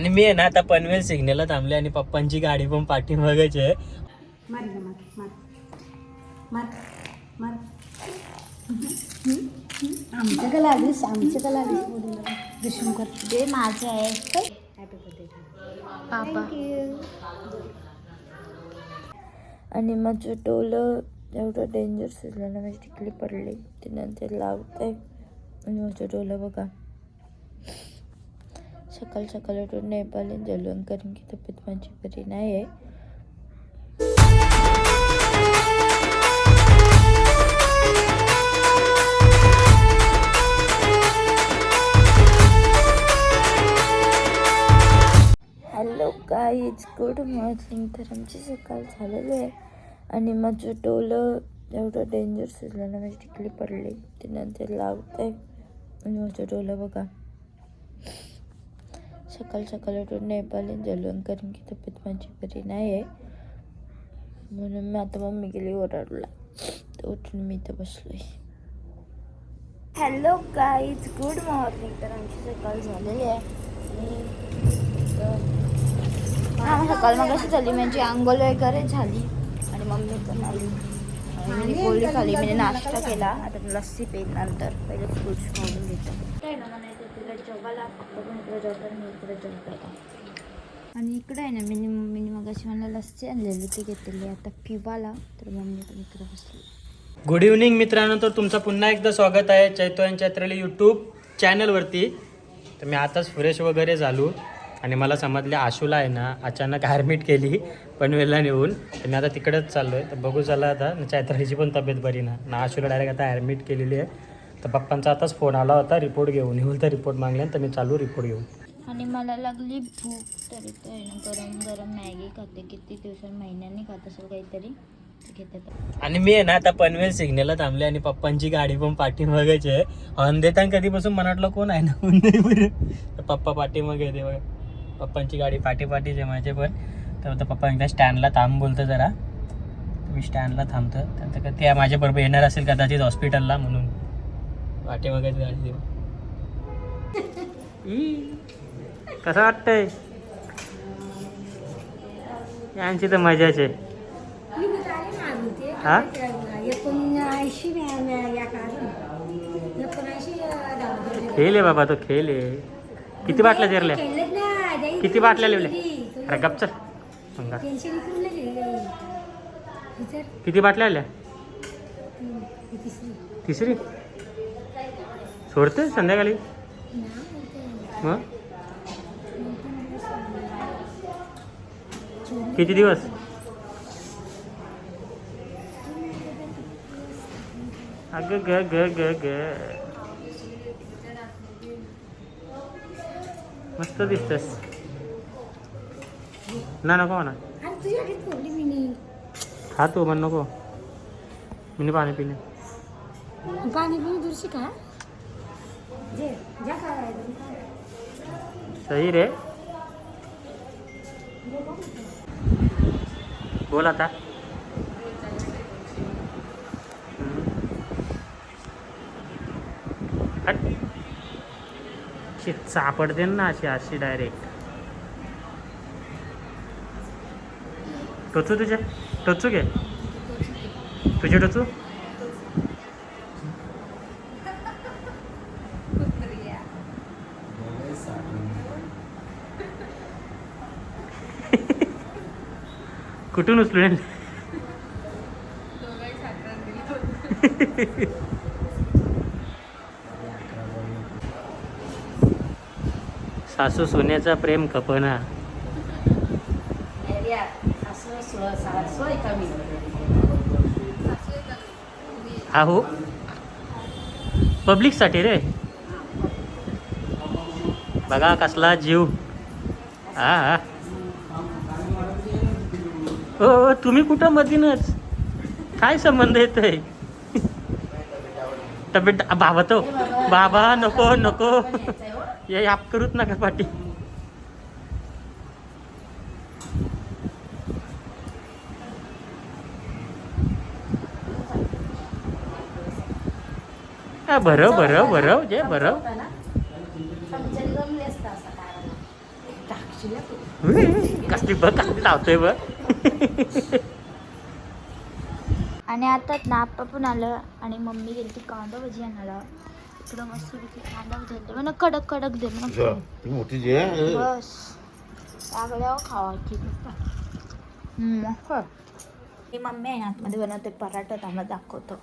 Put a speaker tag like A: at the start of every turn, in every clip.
A: आणि मी आहे ना आता पनवेल सिग्नलला थांबले आणि पप्पांची गाडी पण पाठीमागायची आहे.
B: मार ना मार मार. मार मार. आमचं का लागलीस आमचं का लागलीस मुलीला विष्णू कर
C: ते माझं आहे.
B: हॅपी बर्थडे
C: पापा आणि माझं डोलं एवढं डेंजर ना माझी टिकली पडली. ते नंतर लावत. आहे आणि माझं डोलं बघा. सकाळ सकाळ उठून नेपाळी जलून कारण की तब्येत माझी बरी नाही आहे. हॅलो गाईज गुड मॉर्निंग तर आमची सकाळ झालेली आहे. आणि माझं डोलं एवढं डेंजर झालं ना माझी टिकली पडली. ते नंतर लावत. आहे आणि माझं डोलं बघा. सकाळ सकाळ उठून नेपाळी जलून कारण की तब्येत माझी बरी नाही आहे म्हणून मी आता मम्मी गेली ओरडला. तर उठून मी इथं बसलोय. हॅलो गाईज गुड मॉर्निंग तर आमची सकाळ झालेली आहे. आणि हा सकाळ मग अशी झाली. म्हणजे आंघोळ वगैरे झाली. आणि मम्मी पण आली. आणि मी पोळी खाली. मी नाश्ता केला. आता लस्सी पेन नंतर. पहिले फ्रूट्स खाऊन घेतो. काय ना म्हणायचं तिला जॉबाला पप्पा पण इकडे जॉब मी इकडे जॉब करता आणि इकडे आहे ना मी मम्मीने मग अशी मला लस्सी आणलेली ती घेतलेली आता पिवाला तर मम्मी पण इकडे बसली.
A: गुड इव्हनिंग मित्रांनो. तर तुमचं पुन्हा एकदा स्वागत आहे चैतो आणि चैत्राली यूट्यूब चॅनलवरती तर मी आताच फ्रेश वगैरे झालो आणि मला समजले आशूला आहे ना अचानक ॲडमिट केली पनवेलला नेऊन. तर मी आता तिकडेच चाललो आहे तर बघू चला आता न चैत्रालीची पण तब्येत बरी ना. ना आशूला डायरेक्ट आता ॲडमिट केलेली आहे. तर पप्पांचा आताच फोन आला होता रिपोर्ट घेऊन. येऊन तर रिपोर्ट मागले तर मी चालू रिपोर्ट घेऊन.
C: आणि मला लागली भूक तर आहे गरम गरम मॅगी खाते. किती दिवसां महिन्यांनी खात असेल काहीतरी.
A: आणि मी आहे ना आता पनवेल सिग्नलला थांबले आणि पप्पांची गाडी पण पाठीमागायची आहे. हॉर्न देताना कधीपासून मनातलं कोण आहे ना कोण नाही बरं. तर पप्पा पाठीमागे येते बघा. पप्पांची गाडी पाठी पाठीचे माझे पण. तर आता पप्पा एकदा स्टँडला थांब बोलतं जरा. मी स्टँडला थांबतो. तर का ते माझ्याबरोबर येणार असेल कदाचित हॉस्पिटलला म्हणून. गाडी ई, कसं वाटतंय? यांची तर मजाच आहे. हा? खेळ आहे बाबा तो खेळ आहे. किती बाटल्या चिरल्या किती बाटल्या लिवल्या अरे गप चल. मंगा.
B: टेन्शन इकडून नाही गेलेलं. इतर
A: किती बाटल्या आल्या?
B: तिसरी.
A: सोडते संध्याकाळी. मग? किती दिवस? अग ग ग ग ग. मस्त दिसतस. ना नको म्हणा.
B: अरे तुझ्या आधीच फोडली मी नी.
A: खा तू पण नको. मी पाणी पिणे
B: पाणी पिऊन दुरशी का?
A: सही रे। बोल आता। सापडते ना अशी अशी डायरेक्ट टोचू तुझे? टोचू घे. तुझे टोचू? कुठून उचलून? सासू सोन्याचा प्रेम खपना. हा हो. पब्लिकसाठी रे. बघा कसला जीव. हा हा. ओ, तुम्ही कुठं मधीनच? काय संबंध येतोय? तब्येत बाबा तो बाबा नको नको. ये आप करूच नका पाठी हा, भरव भरव भरव जे भरव.
B: तू
A: कसली बघ कसली लावतोय बघ
C: आणि आता ना आप्पा पण आलं आणि मम्मी गेली ती कांदा भजी आणायला. इकडं मस्त पैकी कांदा भजी आणते. म्हणा कडक कडक दे. म्हणा
D: मोठी जे.
C: बस. लागल्यावर खावायची ही मम्मी आहे आतमध्ये बनवते पराठा आम्हाला दाखवतो.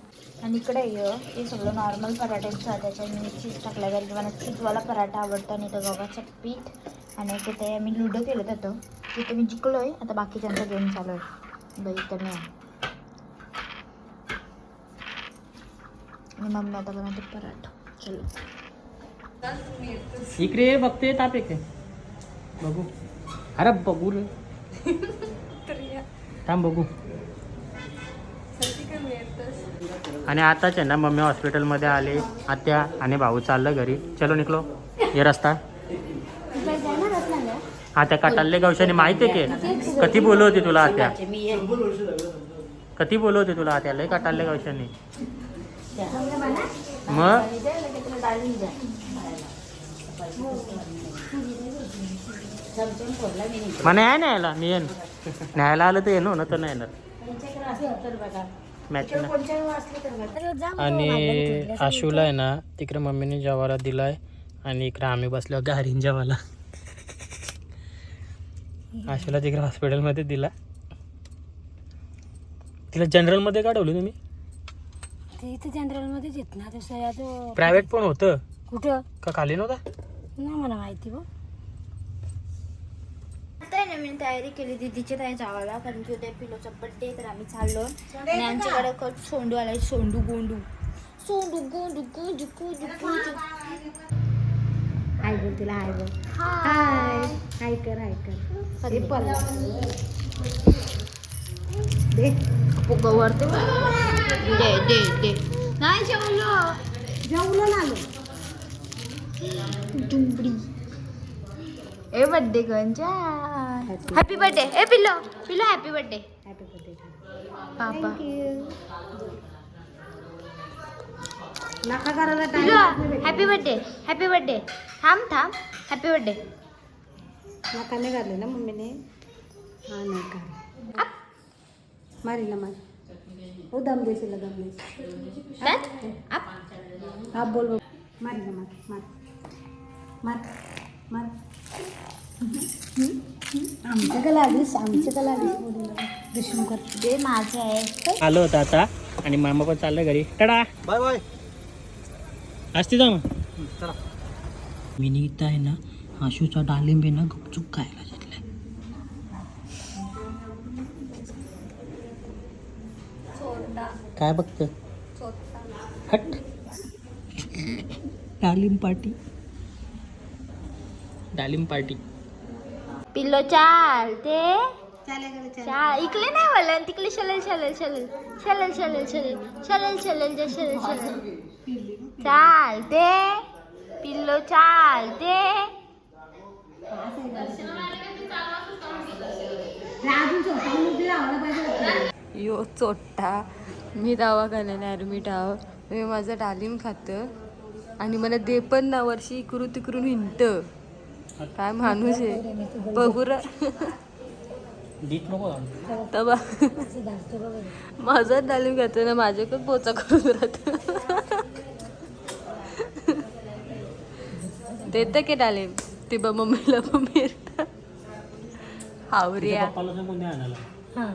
C: आणि इकडे ये हे सगळं नॉर्मल पराठ्यांचं आहे त्याच्यात मी चीज टाकलं कारण की मला चीजवाला पराठा आवडतो आणि तो गव्हाचं पीठ आणि तिथे आम्ही लुडो केलं होतं. तिथे मी जिंकलो आहे आता बाकीच्यांचा गेम चालू आहे. बाई इथं मी आणि मम्मी आता बनवते पराठा. चलो.
A: इकडे बघते ताप येते. बघू. अरे बघू रे. थांब बघू. आणि आताच आहे ना मम्मी हॉस्पिटलमध्ये आले आत्या आणि भाऊ चाललं घरी. चलो निकलो. हे रस्ता. आत्या कटाले गवशाने माहिती आहे की? कधी बोलवते तुला आत्या? कधी बोलवते तुला आत्या? लय कटाले गवशाने. मग? मग नाही न्यायला मी येईन. न्यायला आलं तर येणं ना तर नाही येणार. आणि आशूला आहे ना तिकडे मम्मीने जवारा दिलाय. आणि इकडे आम्ही बसलो गारीन जेवाला आशूला तिकडे हॉस्पिटलमध्ये दिला. तिला जनरलमध्ये का ठेवली तुम्ही
B: ते इथे जनरलमध्येच येत ना
A: प्रायव्हेट पण होतं.
B: कुठं?
A: का खाली नव्हता?
B: नाही मला माहिती बघ.
C: आता आहे ना मी तयारी केली दीदीच्या ताई जावाला कारण की उद्या पिलोचा बड्डे तर आम्ही चाललो. आणि आमच्याकडे क- सोंडू आलाय सोंडू गोंडू. सोंडू गोंडू गोंडू गोंडू गोंडू
B: हाय बोल तिला हाय बोल.
C: हाय.
B: हाय. कर हाय कर. हे पल्ला दे.
C: वरते दे दे दे. नाही जेवलो.
B: जेवलो ना
C: डुंबडी. ए बड्डे कंचा हॅपी बर्थडे ए पिल्लो पिल्लो हॅपी बर्थडे
B: हॅपी बर्थडे
C: पापा
B: नका करायला
C: pillow
B: time
C: happy birthday happy birthday थांब थांब. हॅपी बर्थडे
B: नका नाही घातले ना मम्मीने. हा नाही का मारी ना मार. हो दम देशील दम देशील हा बोल बोल. मारी ना मार मार. मार मार. आमच्या का लागलीस आमच्या का लागलीस
C: माझं आहे.
A: आलो होतं आता आणि मामा पण चाललं घरी. टडा!
D: Bye bye.
A: असते जा मग? मी इथं आहे ना आशूचा डाळिंब आहे ना गपचूप खायला घेतलाय काय बघत हट. डाळिंब पार्टी. डाळिंब पार्टी.
C: पिल्लो चाल ते. चाल इकडे नाही मला तिकडे शलल शलल शलल. शलल शलल शलल. शलल शलल जे शलल शलल. चाल ते. पिल्लो चाल ते.
E: यो चोट्टा. मी दवाखान्याने ॲडमिट आहो. मी माझं डालिम खातं. आणि मला दे पण ना वर्षी इकडून तिकडून हिंट काय माणूस आहे? बघू र
A: दीट नको
E: तबा. माझं डालिम खातं ना माझ्याकडे पोचा करून राहत. देतं की डालिम ते बा मम्मीला मम्मी हावरिया
A: सांगून द्या आणायला.
B: हां.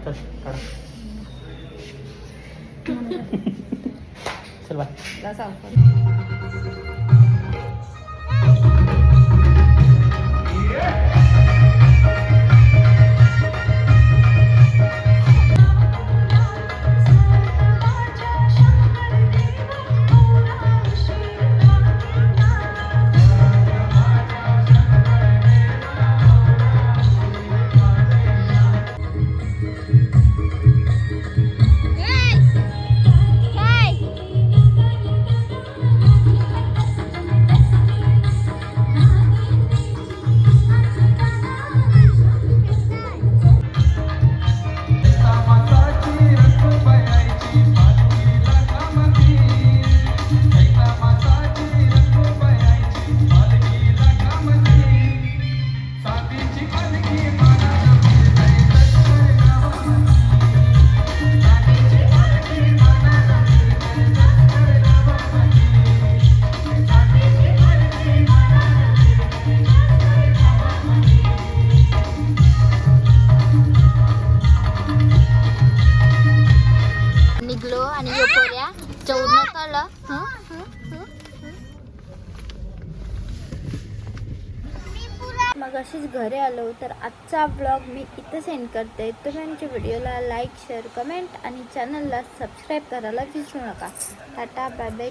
C: Terus, sekarang. Selamat. Selamat. मग घरी आलो तर आजचा ब्लॉग मी इथं सेंड करते. तुम्ही आमच्या व्हिडिओला लाईक शेअर कमेंट आणि चॅनलला सबस्क्राईब करायला विसरू नका. Tata bye bye